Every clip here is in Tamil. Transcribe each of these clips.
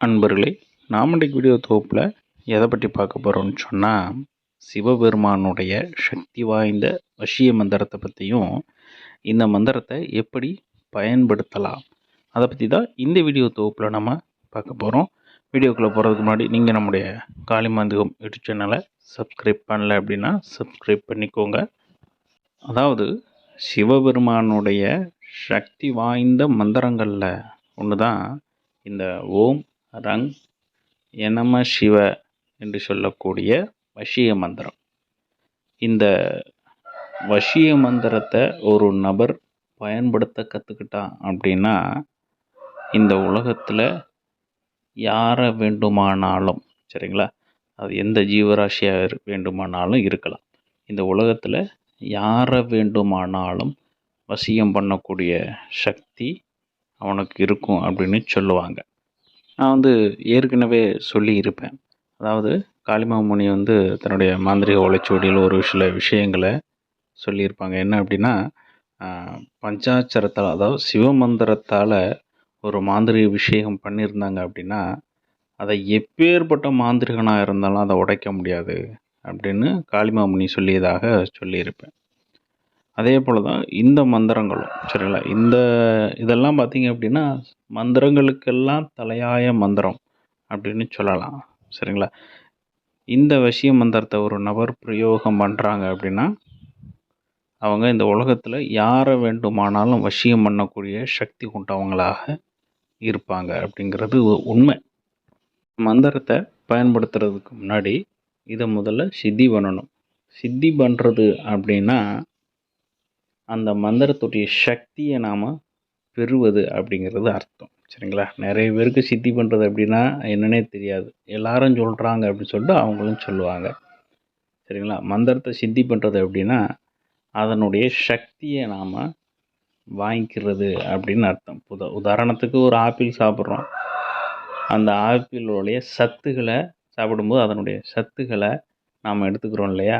அன்பர்களே நாம் இன்றைக்கு வீடியோ தொகுப்பில் எதை பற்றி பார்க்க போகிறோம்னு சொன்னால் சிவபெருமானுடைய சக்தி வாய்ந்த வசிய மந்திரத்தை பற்றியும் இந்த மந்திரத்தை எப்படி பயன்படுத்தலாம் அதை பற்றி தான் இந்த வீடியோ தொகுப்பில் நம்ம பார்க்க போகிறோம் வீடியோக்குள்ளே போகிறதுக்கு முன்னாடி நீங்கள் நம்முடைய காளிமாந்திகம் யூடியூப் சேனலை சப்ஸ்கிரைப் பண்ணல அப்படின்னா சப்ஸ்கிரைப் பண்ணிக்கோங்க. அதாவது சிவபெருமானுடைய சக்தி வாய்ந்த மந்திரங்களில் ஒன்று தான் இந்த ஓம் ரங் எனம சிவ என்று சொல்லக்கூடிய வஷிய மந்திரம். இந்த வஷிய மந்திரத்தை ஒரு நபர் பயன்படுத்த கற்றுக்கிட்டான் அப்படின்னா இந்த உலகத்தில் யாரை வேண்டுமானாலும் சரிங்களா? அது எந்த ஜீவராசியாக வேண்டுமானாலும் இருக்கலாம். இந்த உலகத்தில் யாரை வேண்டுமானாலும் வசியம் பண்ணக்கூடிய சக்தி அவனுக்கு இருக்கும் அப்படின்னு சொல்லுவாங்க. நான் வந்து ஏற்கனவே சொல்லியிருப்பேன். அதாவது காளிமாமுனி வந்து தன்னுடைய மாந்திரிக ஓலைச்சுவடியில் ஒரு சில விஷயங்களை சொல்லியிருப்பாங்க. என்ன அப்படின்னா பஞ்சாட்சரத்தால் அதாவது சிவமந்திரத்தால் ஒரு மாந்திரிக விஷயம் பண்ணியிருந்தாங்க அப்படின்னா அதை எப்பேற்பட்ட மாந்திரிகனாக இருந்தாலும் அதை உடைக்க முடியாது அப்படின்னு காளிமாமுனி சொல்லியதாக சொல்லியிருப்பேன். அதே போல் தான் இந்த மந்திரங்களும் சரிங்களா? இந்த இதெல்லாம் பார்த்திங்க அப்படின்னா மந்திரங்களுக்கெல்லாம் தலையாய மந்திரம் அப்படின்னு சொல்லலாம் சரிங்களா? இந்த வசிய மந்திரத்தை ஒரு நபர் பிரயோகம் பண்ணுறாங்க அப்படின்னா அவங்க இந்த உலகத்தில் யாரை வேண்டுமானாலும் வசியம் பண்ணக்கூடிய சக்தி கொண்டவங்களாக இருப்பாங்க அப்படிங்கிறது உ- உண்மை. மந்திரத்தை பயன்படுத்துறதுக்கு முன்னாடி இதை முதல்ல சித்தி பண்ணணும். சித்தி பண்ணுறது அப்படின்னா அந்த மந்திரத்துடைய சக்தியை நாம் பெறுவது அப்படிங்கிறது அர்த்தம். சரிங்களா? நிறைய பேருக்கு சித்தி பண்ணுறது அப்படின்னா என்னன்னே தெரியாது. எல்லாரும் சொல்கிறாங்க அப்படின்னு சொல்லிட்டு அவங்களும் சொல்லுவாங்க. சரிங்களா? மந்திரத்தை சித்தி பண்ணுறது அப்படின்னா அதனுடைய சக்தியை நாம் வாங்கிக்கிறது அப்படின்னு அர்த்தம். உத உதாரணத்துக்கு ஒரு ஆப்பிள் சாப்பிட்றோம். அந்த ஆப்பிளுடைய சத்துக்களை சாப்பிடும்போது அதனுடைய சத்துக்களை நாம் எடுத்துக்கிறோம் இல்லையா?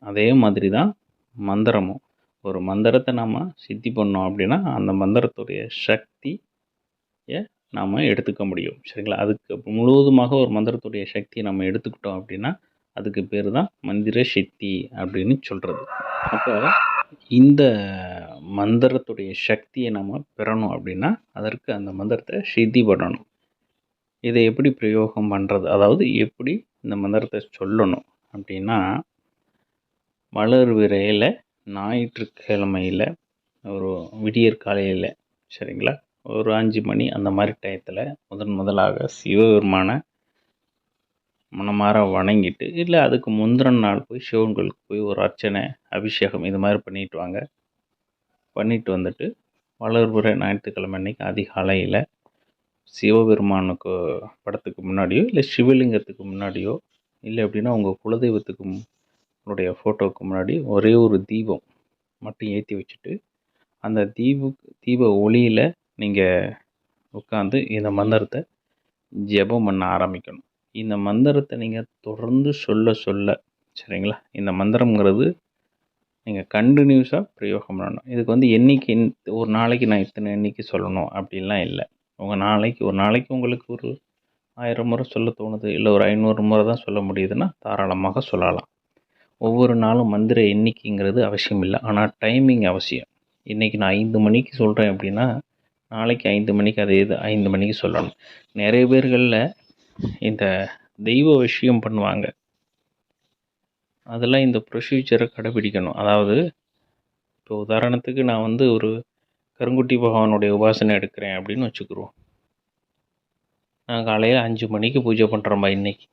அதே மாதிரி தான் மந்திரமும். ஒரு மந்திரத்தை நாம் சித்தி பண்ணோம் அப்படின்னா அந்த மந்திரத்துடைய சக்தியை நாம் எடுத்துக்க முடியும். சரிங்களா? அதுக்கு முழுவதுமாக ஒரு மந்திரத்துடைய சக்தியை நம்ம எடுத்துக்கிட்டோம் அப்படின்னா அதுக்கு பேர் தான் மந்திர சக்தி அப்படின்னு சொல்கிறது அப்போ இந்த மந்திரத்துடைய சக்தியை நம்ம பெறணும் அப்படின்னா அதற்கு அந்த மந்திரத்தை சித்தி பண்ணணும். இதை எப்படி பிரயோகம் பண்ணுறது அதாவது எப்படி இந்த மந்திரத்தை சொல்லணும் அப்படின்னா மலர் விரையில் ஞாயிற்றுக்கிழமையில் ஒரு விடியற் காலையில் சரிங்களா? ஒரு அஞ்சு மணி அந்த மாதிரி டயத்தில் முதன் முதலாக சிவபெருமானை மனமார வணங்கிட்டு இல்லை அதுக்கு முந்தின நாள் போய் சிவன் கோயிலுக்கு போய் ஒரு அர்ச்சனை அபிஷேகம் இது மாதிரி பண்ணிட்டு வாங்க. பண்ணிட்டு வந்துட்டு வளர்புற ஞாயிற்றுக்கிழமை அன்னைக்கு அதிகாலையில் சிவபெருமானுக்கு படத்துக்கு முன்னாடியோ இல்லை சிவலிங்கத்துக்கு முன்னாடியோ இல்லை அப்படின்னா உங்கள் குலதெய்வத்துக்கு மு- ஃபோட்டோவுக்கு முன்னாடி ஒரே ஒரு தீபம் மட்டும் ஏற்றி வச்சுட்டு அந்த தீப தீப ஒளியில் நீங்கள் உட்காந்து இந்த மந்திரத்தை ஜெபம் பண்ண ஆரம்பிக்கணும். இந்த மந்திரத்தை நீங்கள் தொடர்ந்து சொல்ல சொல்ல சரிங்களா? இந்த மந்திரம்ங்கிறது நீங்கள் கண்டினியூஸாக பிரயோகம் பண்ணணும். இதுக்கு வந்து என்றைக்கு ஒரு நாளைக்கு நான் இத்தனை எண்ணிக்கை சொல்லணும் அப்படின்லாம் இல்லை. உங்கள் நாளைக்கு ஒரு நாளைக்கு உங்களுக்கு ஒரு ஆயிரம் முறை சொல்ல தோணுது இல்லை ஒரு ஐநூறு முறை தான் சொல்ல முடியுதுன்னா தாராளமாக சொல்லலாம். ஒவ்வொரு நாளும் மந்திர எண்ணிக்கைங்கிறது அவசியம் இல்லை ஆனால் டைமிங் அவசியம். இன்றைக்கி நான் ஐந்து மணிக்கு சொல்கிறேன் அப்படின்னா நாளைக்கு ஐந்து மணிக்கு அதே இது ஐந்து மணிக்கு சொல்லணும். நிறைய பேர்களில் இந்த தெய்வ விஷயம் பண்ணுவாங்க. அதெல்லாம் இந்த ப்ரொசீஜரை கடைபிடிக்கணும். அதாவது இப்போ உதாரணத்துக்கு நான் வந்து ஒரு கருங்குட்டி பகவானுடைய உபாசனை எடுக்கிறேன் அப்படின்னு வச்சுக்கிறோம். நான் காலையில் அஞ்சு மணிக்கு பூஜை பண்ணுறோம்மா இன்றைக்கி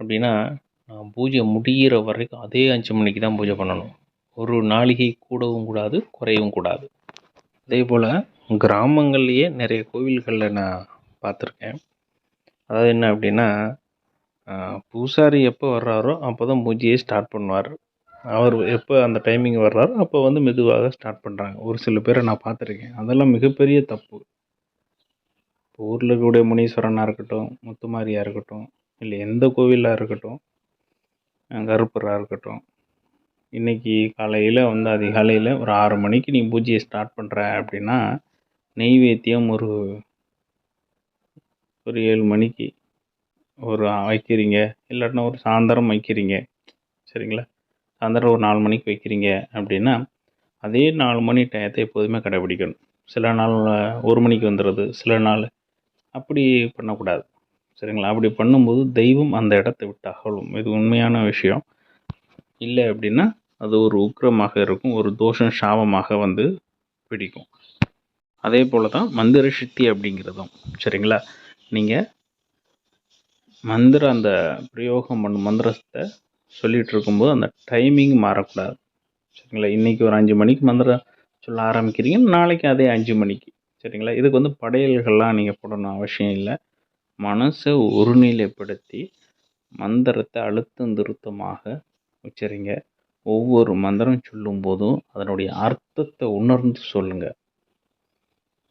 அப்படின்னா பூஜை முடிகிற வரைக்கும் அதே அஞ்சு மணிக்கு தான் பூஜை பண்ணணும். ஒரு நாளிகை கூடவும் கூடாது குறையவும் கூடாது. அதே போல் கிராமங்கள்லேயே நிறைய கோவில்களில் நான் பார்த்துருக்கேன். அதாவது என்ன அப்படின்னா பூசாரி எப்போ வர்றாரோ அப்போ தான் பூஜையை ஸ்டார்ட் பண்ணுவார். அவர் எப்போ அந்த டைமிங் வர்றாரோ அப்போ வந்து மெதுவாக ஸ்டார்ட் பண்ணுறாங்க ஒரு சில பேரை நான் பார்த்துருக்கேன். அதெல்லாம் மிகப்பெரிய தப்பு. இப்போ ஊரில் இருக்கக்கூடிய முனீஸ்வரனாக இருக்கட்டும் முத்துமாரியாக இருக்கட்டும் இல்லை எந்த கோவிலாக இருக்கட்டும் கருப்பராக இருக்கட்டும். இன்னைக்கு காலையில் வந்து அதிகாலையில் ஒரு ஆறு மணிக்கு நீ பூஜையை ஸ்டார்ட் பண்ணுற அப்படின்னா நெய்வேத்தியம் ஒரு ஒரு ஏழு மணிக்கு ஒரு வைக்கிறீங்க. இல்லாட்டினா ஒரு சாயந்தரம் வைக்கிறீங்க. சரிங்களா? சாயந்தரம் ஒரு நாலு மணிக்கு வைக்கிறீங்க அப்படின்னா அதே நாலு மணி டயத்தை எப்போதுமே கடைபிடிக்கணும். சில நாள் ஒரு மணிக்கு வந்துடுறது சில நாள் அப்படி பண்ணக்கூடாது. சரிங்களா? அப்படி பண்ணும்போது தெய்வம் அந்த இடத்த விட்டு அகலும். இது உண்மையான விஷயம். இல்லை அப்படின்னா அது ஒரு உக்கிரமாக இருக்கும் ஒரு தோஷம் சாபமாக வந்து பிடிக்கும். அதே போல் தான் மந்திர சித்தி அப்படிங்கிறதும். சரிங்களா? நீங்கள் மந்திர அந்த பிரயோகம் பண்ணும் மந்திரத்தை சொல்லிகிட்டு இருக்கும்போது அந்த டைமிங் மாறக்கூடாது. சரிங்களா? இன்றைக்கி ஒரு அஞ்சு மணிக்கு மந்திரம் சொல்ல ஆரம்பிக்கிறீங்க நாளைக்கு அதே அஞ்சு மணிக்கு. சரிங்களா? இதுக்கு வந்து படையல்கள்லாம் நீங்கள் போடணும் அவசியம் இல்லை. மனசை ஒருநிலைப்படுத்தி மந்திரத்தை அழுத்தம் திருத்தமாக உச்சரிங்க ஒவ்வொரு மந்திரம் சொல்லும்போதும் அதனுடைய அர்த்தத்தை உணர்ந்து சொல்லுங்கள்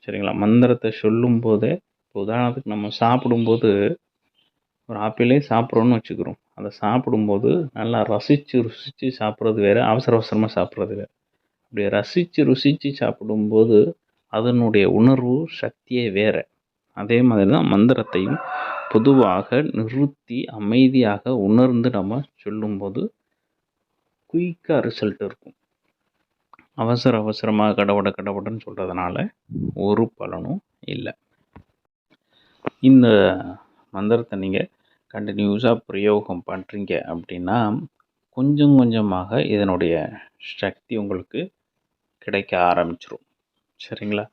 சரிங்களா? மந்திரத்தை சொல்லும்போதே இப்போ உதாரணத்துக்கு நம்ம சாப்பிடும்போது ஒரு ஆப்பிளே சாப்பிட்றோன்னு வச்சுக்கிறோம். அதை சாப்பிடும்போது நல்லா ரசித்து ருசித்து சாப்பிட்றது வேறு அவசர அவசரமாக சாப்பிட்றது வேறு. அப்படி ரசித்து ருசித்து சாப்பிடும்போது அதனுடைய உணர்வு சக்தியே வேறு. அதே மாதிரி தான் மந்திரத்தையும் பொதுவாக நிறுத்தி அமைதியாக உணர்ந்து நம்ம சொல்லும்போது குயிக்காக ரிசல்ட் இருக்கும். அவசர அவசரமாக கடவுட கடவுடன்னு சொல்கிறதுனால ஒரு பலனும் இல்லை. இந்த மந்திரத்தை நீங்கள் கண்டினியூஸாக பிரயோகம் பண்ணுறீங்க அப்படின்னா கொஞ்சம் கொஞ்சமாக இதனுடைய சக்தி உங்களுக்கு கிடைக்க ஆரம்பிச்சிடும் சரிங்களா?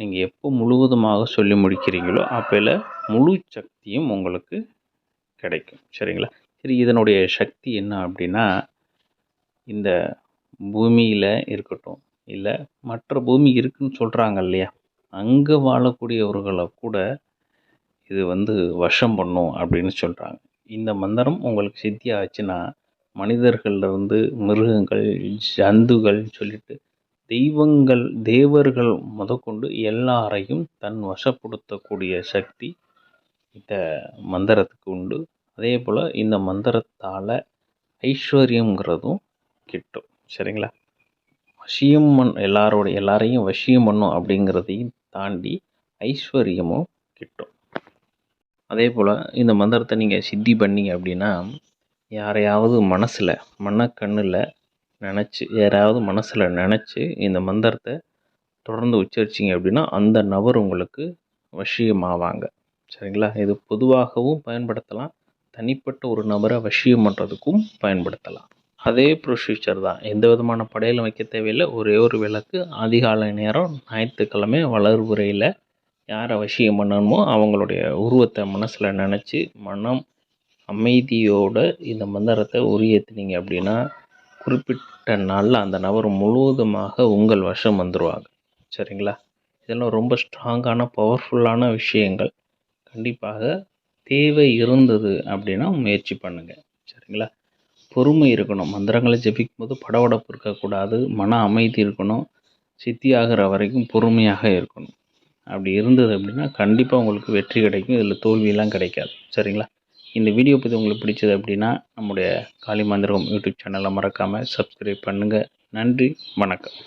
நீங்கள் எப்போ முழுவதுமாக சொல்லி முடிக்கிறீங்களோ அப்போல முழு சக்தியும் உங்களுக்கு கிடைக்கும். சரிங்களா? சரி இதனுடைய சக்தி என்ன அப்படின்னா இந்த பூமியில் இருக்கட்டும் இல்லை மற்ற பூமி இருக்குன்னு சொல்கிறாங்க இல்லையா? அங்கே வாழக்கூடியவர்களை கூட இது வந்து வஷம் பண்ணும் அப்படின்னு சொல்கிறாங்க இந்த மந்திரம் உங்களுக்கு சித்தி ஆச்சுன்னா மனிதர்கள்லேருந்து மிருகங்கள் ஜந்துகள் சொல்லிட்டு தெய்வங்கள் தேவர்கள் முதற்கொண்டு எல்லாரையும் தன் வசப்படுத்தக்கூடிய சக்தி இந்த மந்திரத்துக்கு உண்டு. அதே போல் இந்த மந்திரத்தால் ஐஸ்வர்யங்கிறதும் கிட்டும். சரிங்களா? வசியம் பண் எல்லாரோட எல்லாரையும் வசியம் பண்ணும் அப்படிங்கிறதையும் தாண்டி ஐஸ்வர்யமும் கிட்டும். அதே போல் இந்த மந்திரத்தை நீங்கள் சித்தி பண்ணி அப்படின்னா யாரையாவது மனசில் மனக்கண்ணில் நினச்சி யாராவது மனசில் நினச்சி இந்த மந்திரத்தை தொடர்ந்து உச்சரிச்சிங்க அப்படின்னா அந்த நபர் உங்களுக்கு வசியமாவாங்க. சரிங்களா? இது பொதுவாகவும் பயன்படுத்தலாம். தனிப்பட்ட ஒரு நபரை வசியம் பண்ணுறதுக்கும் பயன்படுத்தலாம். அதே ப்ரொசீஜர் தான். எந்த விதமான படையிலும் வைக்க தேவையில்லை. ஒரே ஒரு விளக்கு. அதிகாலை நேரம் ஞாயிற்றுக்கிழமை வளர்புறையில் யாரை வசியம் பண்ணணுமோ அவங்களுடைய உருவத்தை மனசில் நினச்சி மனம் அமைதியோடு இந்த மந்திரத்தை உரியத்துனீங்க அப்படின்னா குறிப்பிட்ட நாளில் அந்த நபர் முழுவதுமாக உங்கள் வசம் வந்துடுவாங்க சரிங்களா? இதெல்லாம் ரொம்ப ஸ்ட்ராங்கான பவர்ஃபுல்லான விஷயங்கள். கண்டிப்பாக தேவை இருந்தது அப்படின்னா முயற்சி பண்ணுங்கள் சரிங்களா? பொறுமை இருக்கணும். மந்திரங்களை ஜெபிக்கும் போது படபடப்பு இருக்கக்கூடாது. மன அமைதி இருக்கணும். சித்தி ஆகிற வரைக்கும் பொறுமையாக இருக்கணும். அப்படி இருந்தது அப்படின்னா கண்டிப்பாக உங்களுக்கு வெற்றி கிடைக்கும். இதில் தோல்வியெல்லாம் கிடைக்காது. சரிங்களா? இந்த வீடியோ பற்றி உங்களுக்கு பிடிச்சது அப்படின்னா நம்முடைய காளி மந்திரகம் யூடியூப் சேனலை மறக்காமல் சப்ஸ்கிரைப் பண்ணுங்கள் நன்றி வணக்கம்.